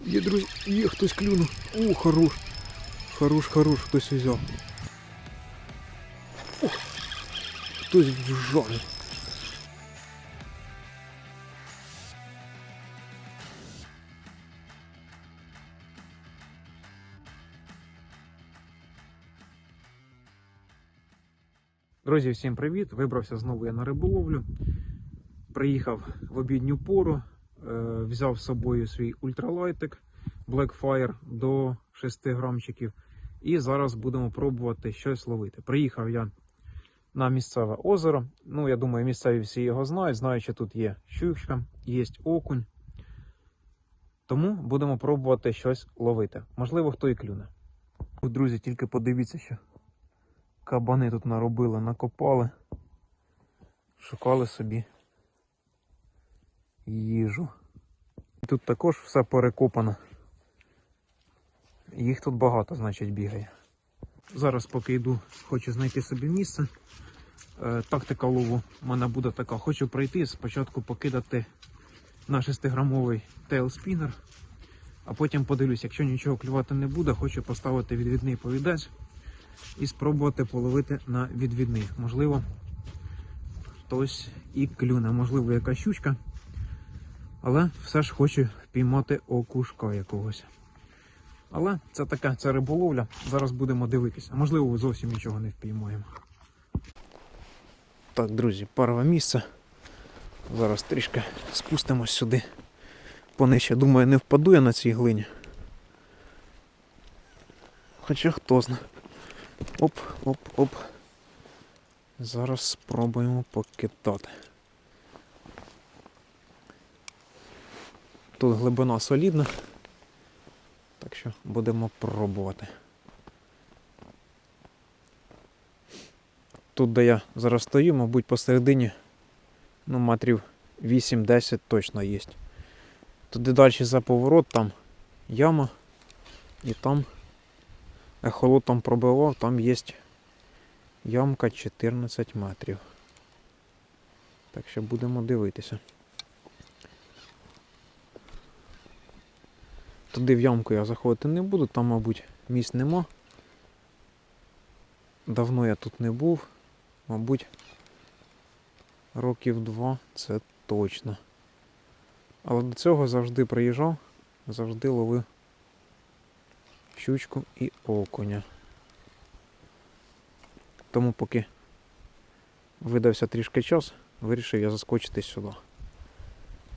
Є, друзі, є, хтось клюнув. О, хорош. Хорош, хорош, хтось взяв. О, хтось вжалив. Друзі, всім привіт! Вибрався знову я на риболовлю. Приїхав в обідню пору, взяв з собою свій ультралайтик Blackfire до 6 грамчиків. І зараз будемо пробувати щось ловити. Приїхав я на місцеве озеро. Ну, я думаю, місцеві всі його знають. Знають, що тут є щучка, є окунь. Тому будемо пробувати щось ловити. Можливо, хто і клюне. Друзі, тільки подивіться, що кабани тут наробили, накопали, шукали собі їжу. Тут також все перекопано. Їх тут багато, значить, бігає. Зараз, поки йду, хочу знайти собі місце. Е, тактика лову в мене буде така. Хочу пройти, спочатку покидати на 6-грамовий тейлспінер, а потім подивлюсь, якщо нічого клювати не буде, хочу поставити відвідний повідець і спробувати половити на відвідний. Можливо, хтось і клюне, можливо, яка щучка. Але все ж хочу впіймати окушка якогось. Але це така це риболовля. Зараз будемо дивитися. Можливо, зовсім нічого не впіймаємо. Так, друзі, парове місце. Зараз трішки спустимось сюди. Понижче, думаю, не впаду я на цій глині. Хоча хто знає. Оп, оп, оп. Зараз спробуємо покидати. Тут глибина солідна. Так що будемо пробувати. Тут, де я зараз стою, мабуть, посередині ну, метрів 8-10 точно є. Туди далі за поворот, там яма і там ехолот там пробивав, там є ямка 14 метрів. Так що будемо дивитися. Туди в ямку я заходити не буду, там, мабуть, місць нема. Давно я тут не був. Мабуть, років два це точно. Але до цього завжди приїжджав, завжди ловив щучку і окуня. Тому поки видався трішки час, вирішив я заскочити сюди.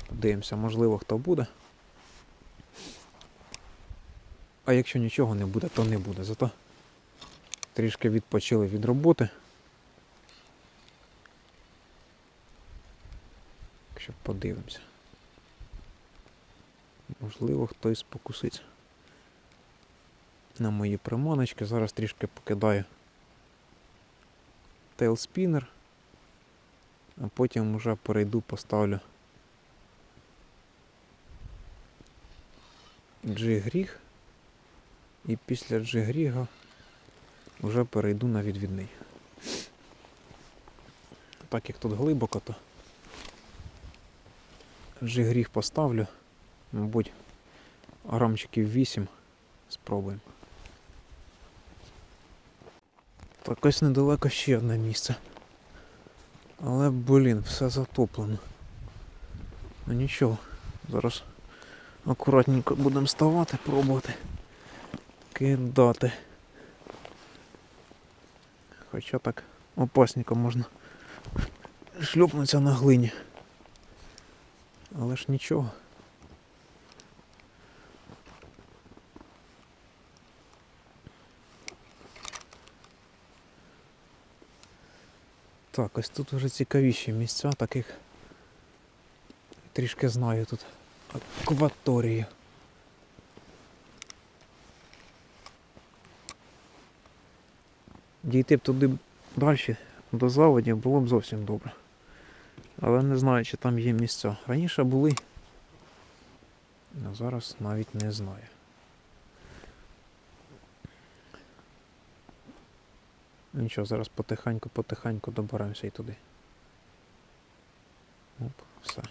Подивимося, можливо, хто буде. А якщо нічого не буде, то не буде. Зато трішки відпочили від роботи. Якщо подивимося. Можливо, хтось покуситься на мої приманочки. Зараз трішки покидаю тейлспінер, а потім вже перейду, поставлю джигріг. І після джигріга вже перейду на відвідний. Так як тут глибоко, то джигріг поставлю, мабуть, грамчиків 8 спробуємо. Так ось недалеко ще одне місце. Але, блін, все затоплено. Ну нічого, зараз акуратненько будемо ставати, пробувати кидати. Хоча так опасненько можна шлюпнутися на глині. Але ж нічого. Так, ось тут вже цікавіші місця, таких трішки знаю тут акваторію. Дійти б туди далі, до заводів, було б зовсім добре. Але не знаю, чи там є місця. Раніше були, а зараз навіть не знаю. Нічого, зараз потихеньку-потихеньку доберемося і туди. Оп, все.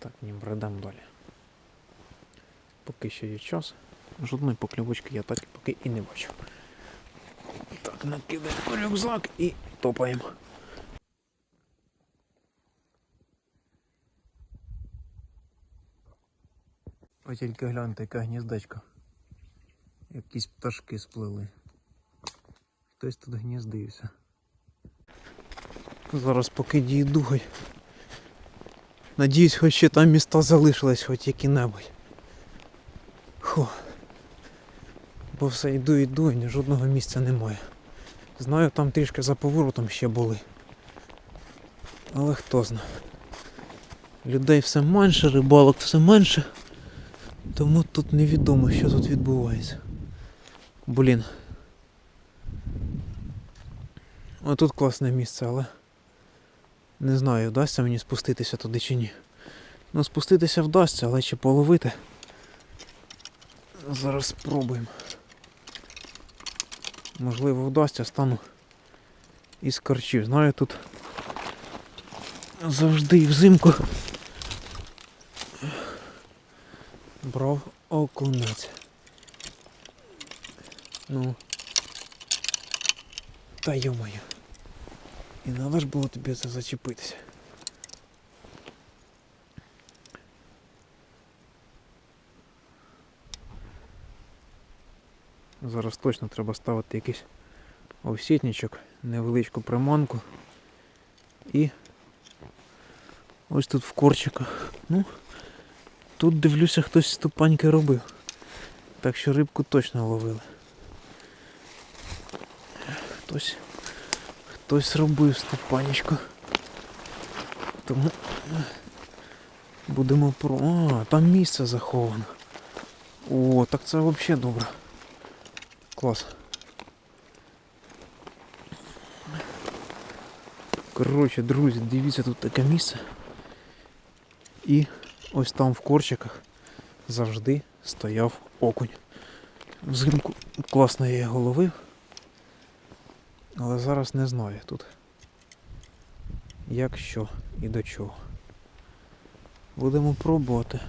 Так, не бредем далі. Поки ще є час. Жодної покльовочки я так поки і не бачу. Так, накидаємо рюкзак і топаємо. Ось тільки гляньте, яке гніздечко. Якісь пташки сплили. Хтось тут гніздився. Зараз поки дійду. Надіюсь, хоч ще там міста залишились, хоч які-небудь. Бо все йду, йду, і жодного місця немає. Знаю, там трішки за поворотом ще були. Але хто знає. Людей все менше, рибалок все менше. Тому тут невідомо, що тут відбувається. Блін. А тут класне місце, але не знаю, вдасться мені спуститися туди чи ні. Ну, спуститися вдасться, але чи половити. Зараз спробуємо. Можливо, вдасться, стану із корчів. Знаю, тут завжди і взимку брав окунець. Ну. Та йомаю. І надо ж було тобі це зачепитися. Зараз точно треба ставити якийсь овсітничок, невеличку приманку. І ось тут в корчиках. Ну, тут дивлюся, хтось ступаньки робив. Так що рибку точно ловили. Хтось хтось робив ступанечку. Тому будемо про... А, там місце заховано. О, так це взагалі добре. Клас. Коротше, друзі, дивіться, тут таке місце. І ось там в корчиках завжди стояв окунь. Взимку класно я його ловив. Але зараз не знаю тут. Як що і до чого. Будемо пробувати.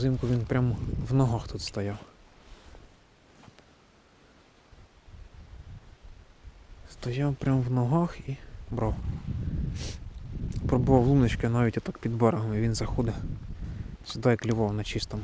Взимку він прямо в ногах тут стояв. Стояв прямо в ногах і брав. Пробував луночки навіть отак під берегом і він заходить сюди і клював на чистому.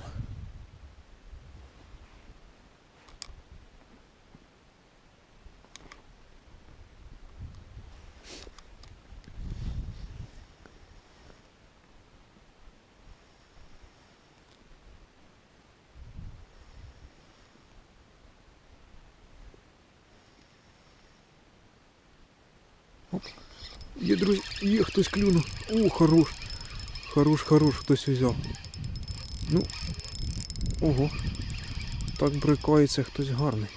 Є, хтось клюнув. О, хорош. Хорош, хорош, хтось взяв. Ну. Ого. Так брикається хтось гарний.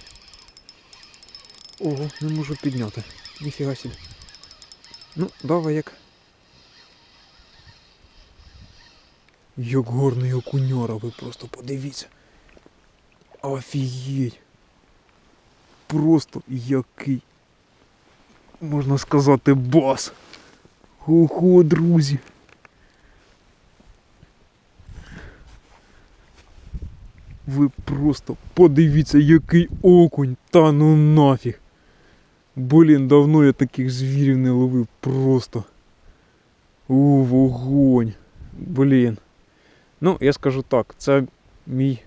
Ого, не можу підняти. Ніфіга собі. Ну, давай як. Як гарний окуняра, ви просто подивіться. Офігеть. Просто який можна сказати, бас. Ого, друзі. Ви просто подивіться, який окунь, та ну нафіг. Блін, давно я таких звірів не ловив просто. У, вогонь. Блін. Ну, я скажу так, це мій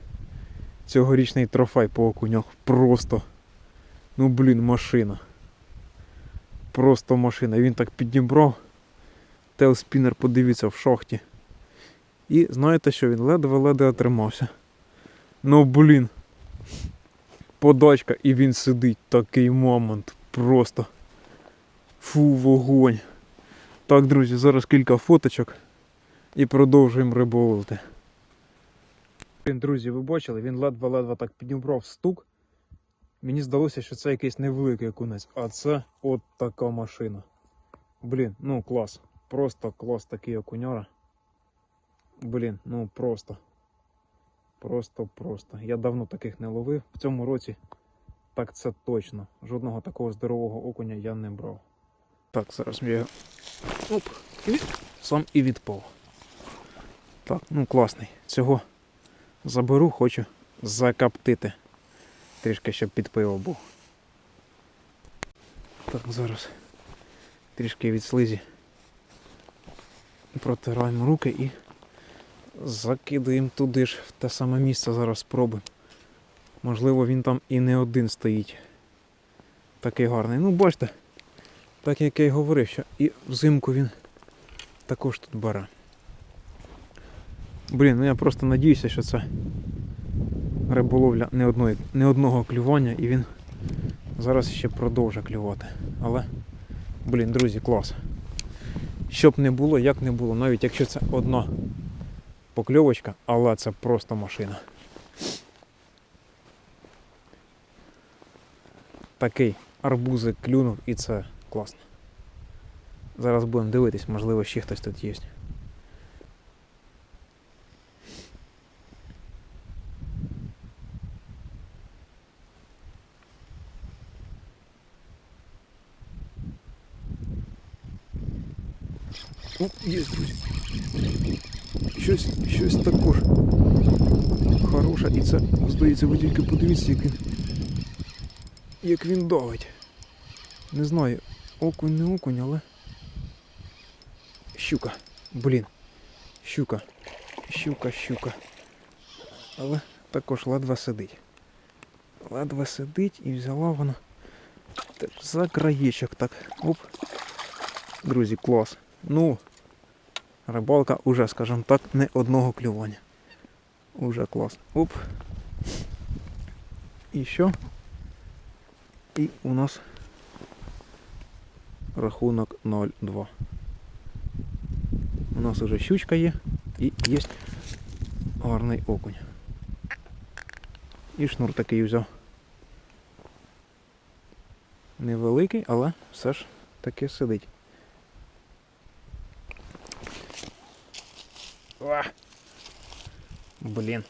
цьогорічний трофей по окунях. Просто. Ну блін, машина. Просто машина. Він так підібрав. Телспінер подивіться в шахті. І знаєте що, він ледве-ледве отримався. Ну блін. Подачка і він сидить. Такий мамонт. Просто. Фу, вогонь. Так, друзі, зараз кілька фоточок і продовжуємо риболовити. Друзі, ви бачили, він ледве-ледве так підібрав стук. Мені здалося, що це якийсь невеликий окунець, а це от така машина. Блін, ну клас. Просто клас такий окуняра. Блін, ну просто. Просто, просто. Я давно таких не ловив. В цьому році так це точно. Жодного такого здорового окуня я не брав. Так, зараз я. Оп, і сам і відпав. Так, ну класний. Цього заберу, хочу закоптити. Трішки щоб під пиво був. Так, зараз трішки від слизі протираємо руки і закидаємо туди ж в те саме місце зараз спробуємо. Можливо, він там і не один стоїть. Такий гарний. Ну, бачите, так як я й говорив, що і взимку він також тут бере. Блін, ну я просто надіюся, що це риболовля не, одної, не одного клювання і він зараз ще продовжує клювати. Але, блін, друзі, клас. Щоб не було, як не було, навіть якщо це одна покльовочка, але це просто машина. Такий арбузик клюнув і це класно. Зараз будемо дивитись, можливо, ще хтось тут є. є, друзі. Щось, щось також хороше. І це, здається, ви тільки подивіться, як він. Як він давить. Не знаю, окунь не окунь, але. Щука. Блін. Щука. Щука, щука. Але також ледве сидить. Ледве сидить і взяла вона так, за краєчок так. Оп. Друзі, клас. Ну, Рибалка уже, скажімо так, не одного клювання. Уже клас. Оп. І що? І у нас рахунок 0,2. У нас уже щучка є і є гарний окунь. І шнур такий взяв. Невеликий, але все ж таки сидить. О! Блін.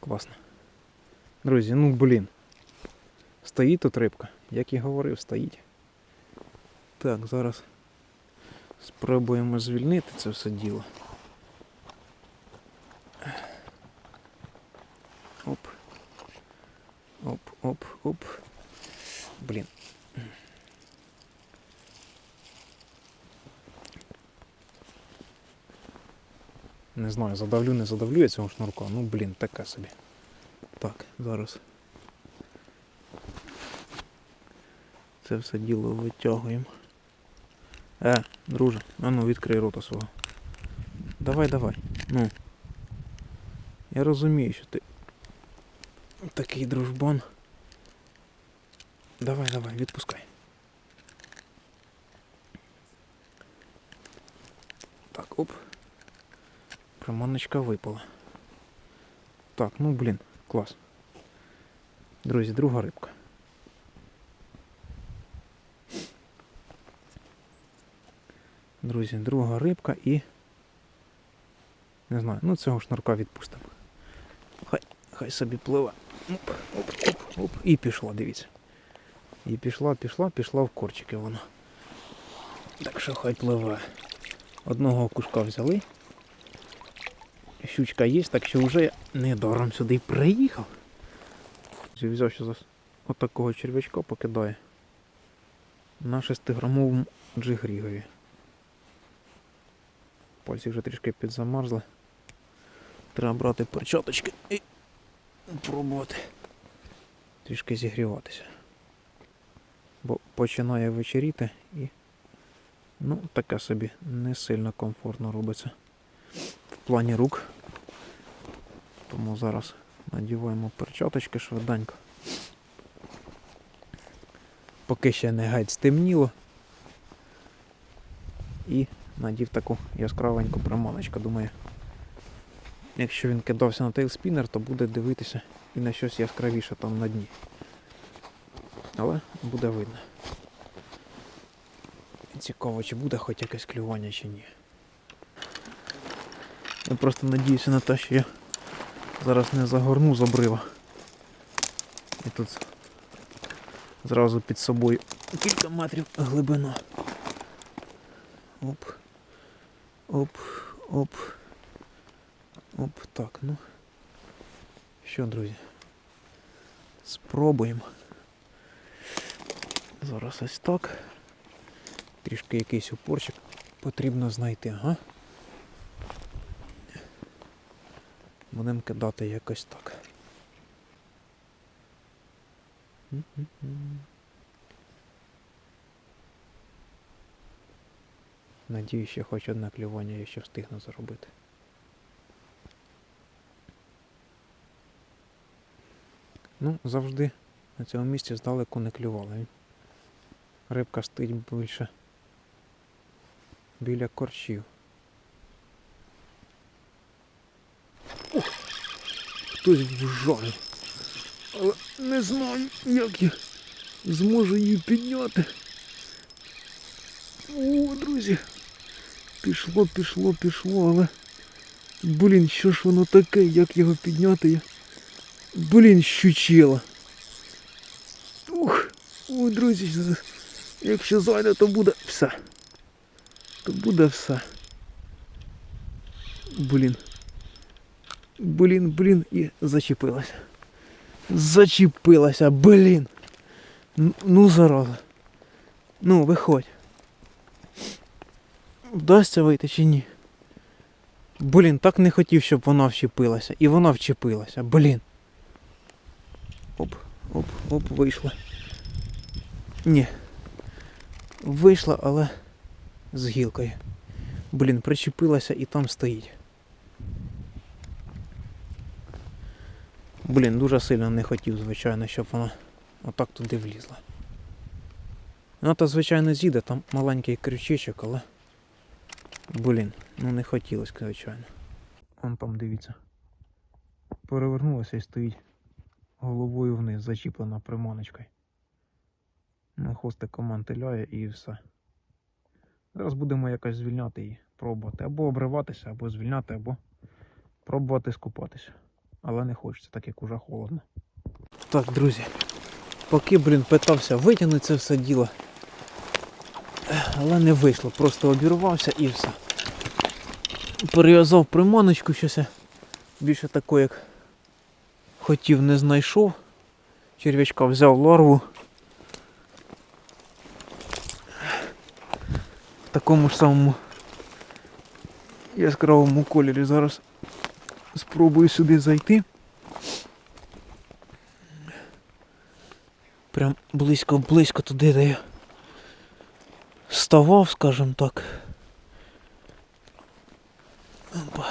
Класно. Друзі, ну блін. Стоїть тут рибка, як і говорив, стоїть. Так, зараз спробуємо звільнити це все діло. Оп. Оп, оп, оп. Блін. Не знаю, задавлю, не задавлю я цього шнурка. Ну блін, таке собі. Так, зараз. Це все діло витягуємо. Е, друже, а ну відкрий рота свого. Давай, давай. Ну. Я розумію, що ти такий дружбан. Давай, давай, відпускай. Так, оп. Приманочка випала. Так, ну блін, клас. Друзі, друга рибка. Друзі, друга рибка і... Не знаю, ну цього шнурка відпустимо. Хай, хай собі пливе. Оп, оп, оп, оп. І пішла, дивіться. І пішла, пішла, пішла в корчики вона. Так що хай пливе. Одного кушка взяли. Щучка є, так що вже недаром сюди приїхав. Взяв ще от такого черв'ячка покидає на 6-грамовому джигрігові. Пальці вже трішки підзамерзли. Треба брати перчаточки і пробувати трішки зігріватися. Бо починає вечеріти і ну, таке собі не сильно комфортно робиться в плані рук. Тому зараз надіваємо перчаточки швиденько. Поки ще не геть стемніло. І надів таку яскравеньку приманочку. Думаю, якщо він кидався на тейлспінер, то буде дивитися і на щось яскравіше там на дні. Але буде видно. Цікаво, чи буде хоч якесь клювання чи ні. Я просто надіюся на те, що я зараз не загорну з обрива. І тут зразу під собою кілька метрів глибина. Оп. Оп, оп. Оп, так, ну. Що, друзі? Спробуємо. Зараз ось так. Трішки якийсь упорчик потрібно знайти, ага. Будемо кидати якось так. М-м-м. Надіюсь, ще хоч одне клювання я ще встигну заробити. Ну, завжди на цьому місці здалеку не клювало. Рибка стоїть більше біля корчів. Ух, хтось вжарив. Але не знаю, як я зможу її підняти. О, друзі. Пішло, пішло, пішло, але. Блін, що ж воно таке, як його підняти? Я... Блін, щучило. Ух, ой, друзі, якщо зайде, то буде все. То буде все. Блін. Блін, блін, і зачепилася. Зачепилася, блін. Ну зараза. Ну, виходь. Вдасться вийти чи ні? Блін, так не хотів, щоб вона вчепилася. І вона вчепилася. Блін. Оп, оп, оп, вийшла. Ні. Вийшла, але з гілкою. Блін, причепилася і там стоїть. Блін, дуже сильно не хотів, звичайно, щоб вона отак туди влізла. Вона то, звичайно, з'їде, там маленький крючечок, але. Блін, ну не хотілося, звичайно. Он там дивіться. Перевернулася і стоїть головою вниз, зачіплена приманочкою. Ну, хвостиком мантиляє і все. Зараз будемо якось звільняти її, пробувати. Або обриватися, або звільняти, або пробувати скупатися. Але не хочеться, так як уже холодно. Так, друзі. Поки, блін, питався витягнути це все діло. Але не вийшло, просто обірвався і все. Перев'язав приманочку, щось я більше такої, як хотів, не знайшов. Черв'ячка взяв ларву. В такому ж самому яскравому кольорі. Зараз спробую сюди зайти. Прям близько-близько туди, де я ставав, скажімо так. Опа.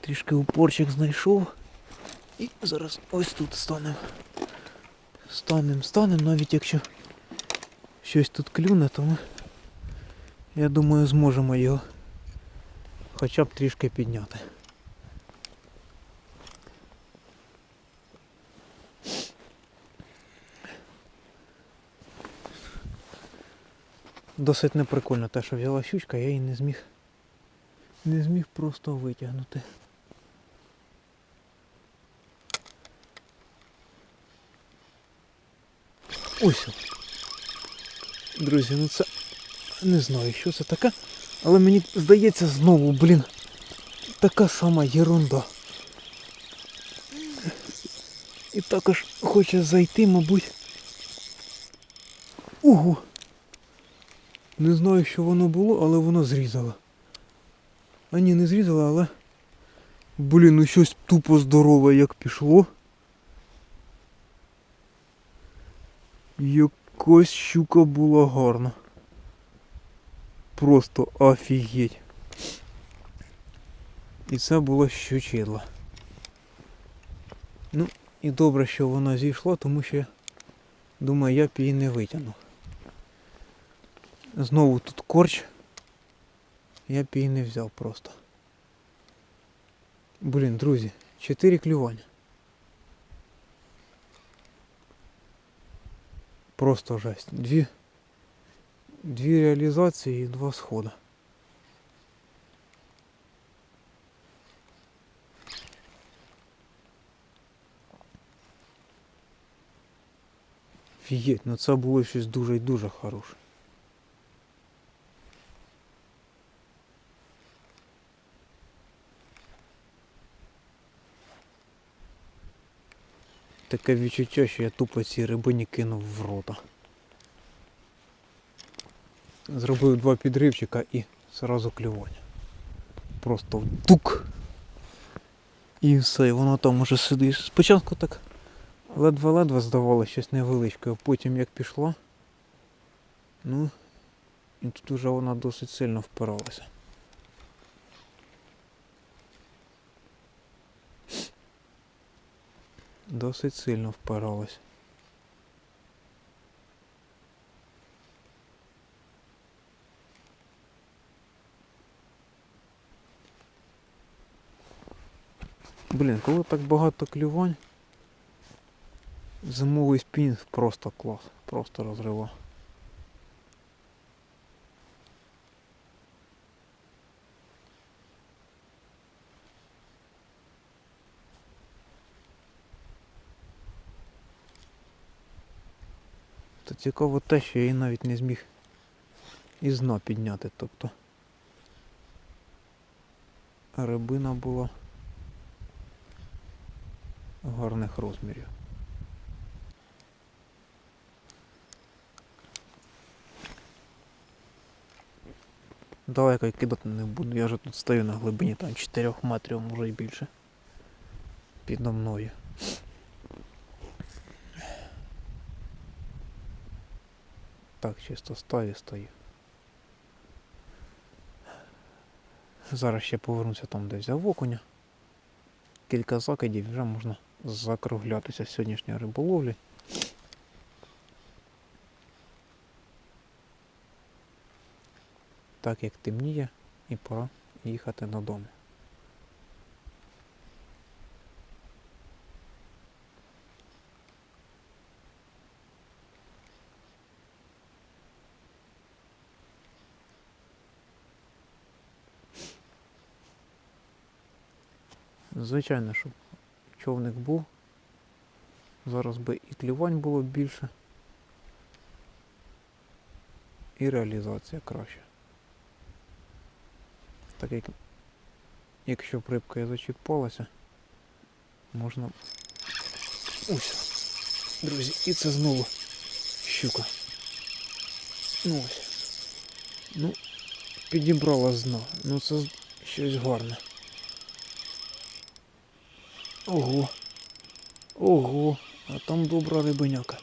Трішки упорчик знайшов. І зараз ось тут станемо. Станем, станем, навіть якщо щось тут клюне, то ми, я думаю, зможемо його хоча б трішки підняти. Досить неприкольно те, що взяла щучка, я її не зміг. Не зміг просто витягнути. Ось. Друзі, ну це не знаю, що це таке, але мені здається знову, блін, така сама єрунда. І також хоче зайти, мабуть. Ого! Не знаю, що воно було, але воно зрізало. А ні, не зрізало, але... Блін, ну щось тупо здорове як пішло. Якась щука була гарна. Просто офігеть. І це було щучило. Ну, і добре, що вона зійшла, тому що думаю, я б її не витягнув. Знову тут корч. Я б її не взяв просто. Блін, друзі, 4 клювання. Просто жесть. Дві дві реалізації і два схода. Фігеть, ну це було щось дуже і дуже хороше. Таке відчуття, що я тупо ці рибині кинув в рота. Зробив два підривчика і зразу клювання. Просто вдук. І все, і воно там уже сидить. Спочатку так ледве-ледве здавалося щось невеличке, а потім як пішло, ну, і тут уже вона досить сильно впиралася. Досить сильно впиралась. Блін, коли так багато клювань, зимовий спінінг просто клас, просто розрива. Цікаво те, що я її навіть не зміг із дна підняти, тобто рибина була гарних розмірів. Далеко я кидати не буду, я вже тут стою на глибині там 4 метрів, може й більше. Підо мною. Так, чисто стою, стою. Зараз ще повернуся там, де взяв окуня. Кілька закидів вже можна закруглятися з сьогоднішньої риболовлі. Так як темніє і пора їхати додому. Звичайно, щоб човник був. Зараз би і клювань було більше. І реалізація краща. Так як якщо б рибка зачіпалася, можна... Ось. Друзі, і це знову щука. Ну ось. Ну, підібрала з дна. Ну це щось гарне. Ого. Ого, а там добра рибеняка.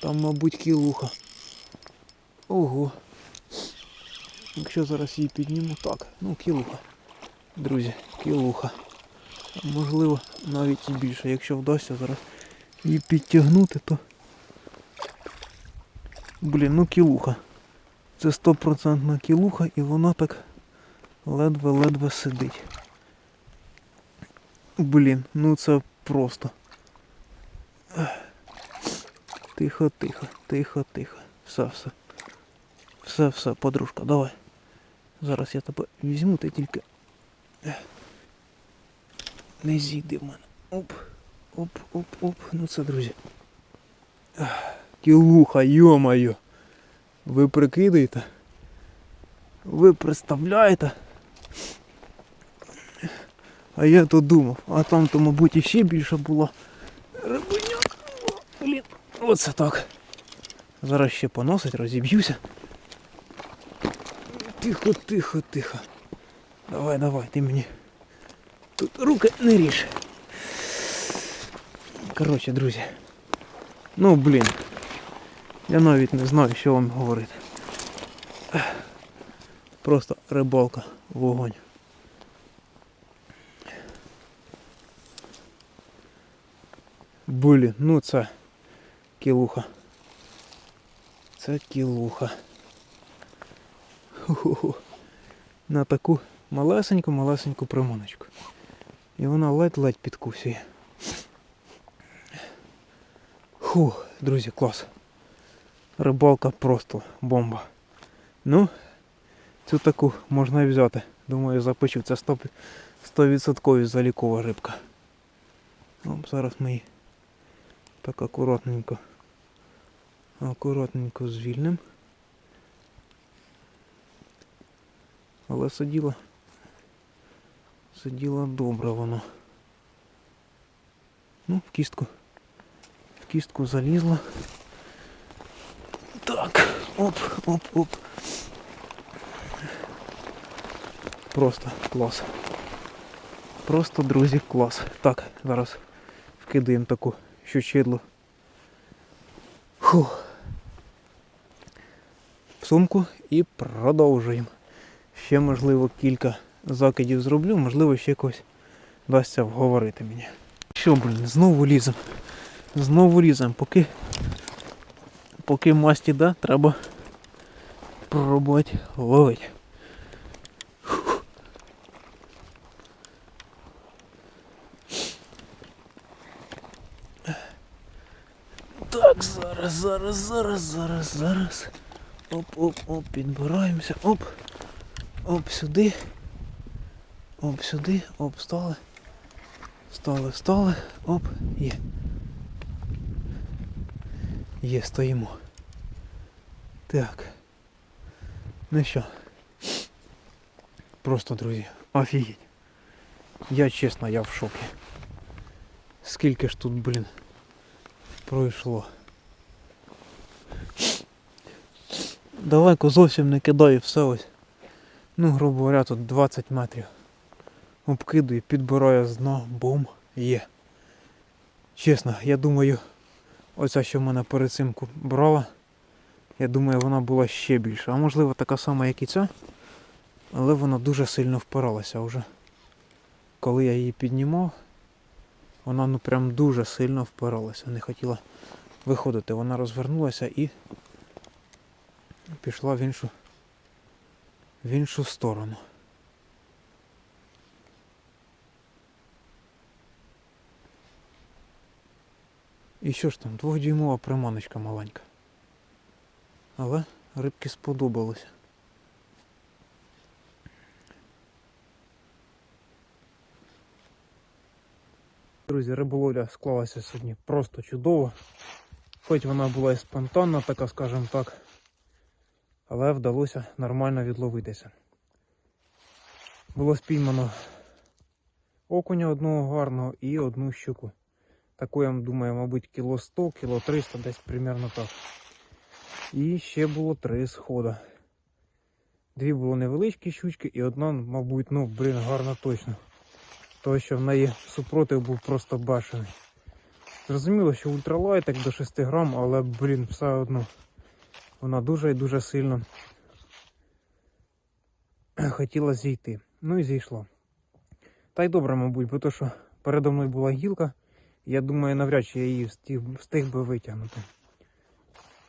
Там, мабуть, кілуха. Ого. Якщо зараз її підніму, так, ну кілуха. Друзі, кілуха. Можливо, навіть і більше. Якщо вдасться зараз її підтягнути, то... Блін, ну кілуха. Це стопроцентна кілуха і вона так ледве-ледве сидить. Блін, ну це просто. Тихо, тихо, тихо, тихо. Все, все. Все, все, подружка, давай. Зараз я тебе візьму, ти тільки. Не зійди в мене. Оп, оп, оп, оп. Ну це, друзі. Кілуха, йо-моє. Ви прикидаєте? Ви представляєте? А я то думав, а там то, мабуть, іще більше було рибиня. Блін, оце так. Зараз ще поносить, розіб'юся. Тихо, тихо, тихо. Давай, давай, ти мені. Тут руки не ріж. Коротше, друзі. Ну, блін. Я навіть не знаю, що вам говорити. Просто рибалка, вогонь. Блін, ну це кілуха. Це кілуха. Ху-ху-ху. На таку малесеньку-малесеньку приманочку. І вона ледь-ледь підкусує. Фу, друзі, клас. Рибалка просто бомба. Ну, цю таку можна і взяти. Думаю, запечу. Це 100% залікова рибка. О, зараз ми її так акуратненько Акуратненько звільним. Але сиділа. Сиділа добре воно. Ну, в кістку. В кістку залізла. Так, оп, оп, оп. Просто клас. Просто, друзі, клас. Так, зараз вкидаємо таку щучидлу. Фух. В сумку і продовжуємо. Ще, можливо, кілька закидів зроблю, можливо, ще когось вдасться вговорити мені. Що, блін, знову лізем. Знову лізем, поки. Поки масті да, треба пробувати ловити. Так, зараз, зараз, зараз, зараз, зараз. Оп, оп, оп, підбираємося. Оп. Оп, сюди. Оп, сюди, оп, стали. Стали, стали. Оп, є. Є, стоїмо. Так. Ну що. Просто, друзі, офігеть. Я чесно, я в шокі. Скільки ж тут, блін, пройшло. Далеко зовсім не кидаю все ось. Ну, грубо говоря, тут 20 метрів. Обкидаю, підбираю з дна, бум, є. Чесно, я думаю, оця, що в мене перед цим брала, я думаю, вона була ще більша. А можливо така сама, як і ця, але вона дуже сильно впиралася вже. Коли я її піднімав, вона ну прям дуже сильно впиралася, не хотіла виходити. Вона розвернулася і пішла в іншу, в іншу сторону. І що ж там, двохдюймова приманочка маленька. Але рибки сподобалося. Друзі, риболовля склалася сьогодні просто чудово. Хоч вона була і спонтанна, така, скажімо так, але вдалося нормально відловитися. Було спіймано окуня одного гарного і одну щуку. Таку, я думаю, мабуть, кіло 100, кіло 300, десь примерно так. І ще було три схода. Дві було невеличкі щучки і одна, мабуть, ну, блін, гарна точно. Тому що в неї супротив був просто башений. Зрозуміло, що ультралайт як до 6 грам, але, блін, все одно вона дуже і дуже сильно хотіла зійти. Ну і зійшла. Та й добре, мабуть, бо то, що передо мною була гілка, я думаю, навряд чи я її встиг би витягнути.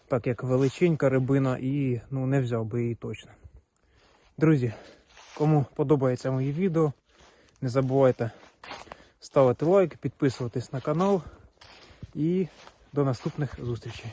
Так як величенька рибина і ну, не взяв би її точно. Друзі, кому подобається моє відео, не забувайте ставити лайк, підписуватись на канал і до наступних зустрічей.